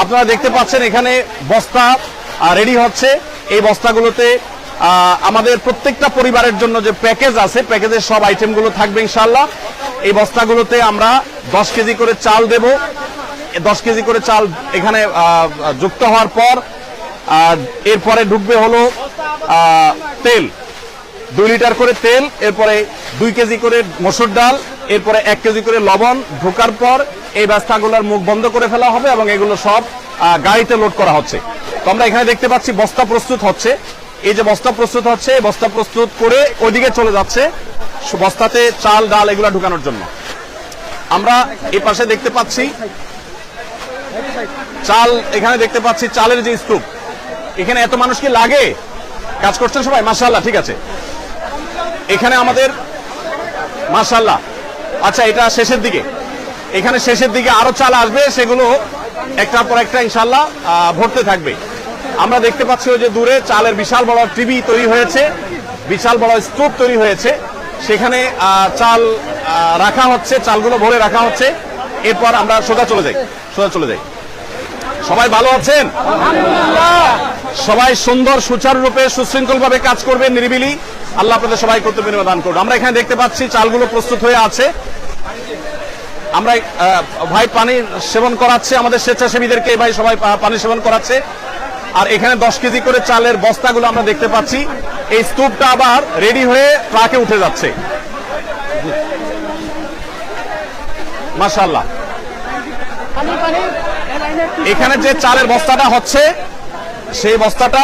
আপনারা দেখতে পাচ্ছেন এখানে বস্তা রেডি হচ্ছে। এই বস্তাগুলোতে আমাদের প্রত্যেকটা পরিবারের জন্য যে প্যাকেজ আছে প্যাকেজের সব আইটেমগুলো থাকবে ইনশাল্লাহ এই বস্তাগুলোতে আমরা দশ কেজি করে চাল দেব। দশ কেজি করে চাল এখানে যুক্ত হওয়ার পর এরপরে ঢুকবে হলো তেল। দুই লিটার করে তেল, এরপরে দুই কেজি করে মসুর ডাল, এরপরে এক কেজি করে লবণ ঢোকার পর এই ব্যবস্থাগুলোর মুখ বন্ধ করে ফেলা হবে এবং এগুলো সব গাড়িতে লোড করা হচ্ছে। তো আমরা এখানে দেখতে পাচ্ছি বস্তা প্রস্তুত হচ্ছে। এই যে বস্তা প্রস্তুত হচ্ছে, এই বস্তা প্রস্তুত করে ওইদিকে চলে যাচ্ছে বস্তাতে চাল, ডাল এগুলো ঢুকানোর জন্য। আমরা এই পাশে দেখতে পাচ্ছি চাল, এখানে দেখতে পাচ্ছি চালের যে স্তূপ। এখানে এত মানুষ কি লাগে? কাজ করছেন সবাই? মাশাআল্লাহ, ঠিক আছে। এখানে আমাদের, মাশাআল্লাহ। আচ্ছা এটা শেষের দিকে। এখানে শেষের দিকে আরও চাল আসবে, সেগুলো একটার পর একটা ইনশাল্লাহ ভরতে থাকবে। আমরা দেখতে পাচ্ছি যে দূরে চালের বিশাল বড় টিভি তৈরি হয়েছে, বিশাল বড় স্তূপ তৈরি হয়েছে। সেখানে চাল রাখা হচ্ছে, চালগুলো ভরে রাখা হচ্ছে। এরপর আমরা সোজা চলে যাই, সোজা চলে যাই। সবাই ভালো আছেন? সবাই সুন্দর, সুচারুরূপে সুশৃঙ্খল ভাবে কাজ করবে নিরিবিলি। আল্লাহ আপনাদের সবাই করতে বিনিময় দান করুন। আমরা এখানে দেখতে পাচ্ছি চালগুলো প্রস্তুত হয়ে আছে। আমরা ভাই পানি সেবন করাচ্ছে আমাদের স্বেচ্ছাসেবীদেরকে এই ভাই সবাই পানি সেবন করাচ্ছে। আর এখানে দশ কেজি করে চালের বস্তাগুলো আমরা দেখতে পাচ্ছি। এই স্তূপটা আবার রেডি হয়ে ট্রাকে উঠে যাচ্ছে। মাশাল্লাহ এখানে যে চালের বস্তাটা হচ্ছে সেই বস্তাটা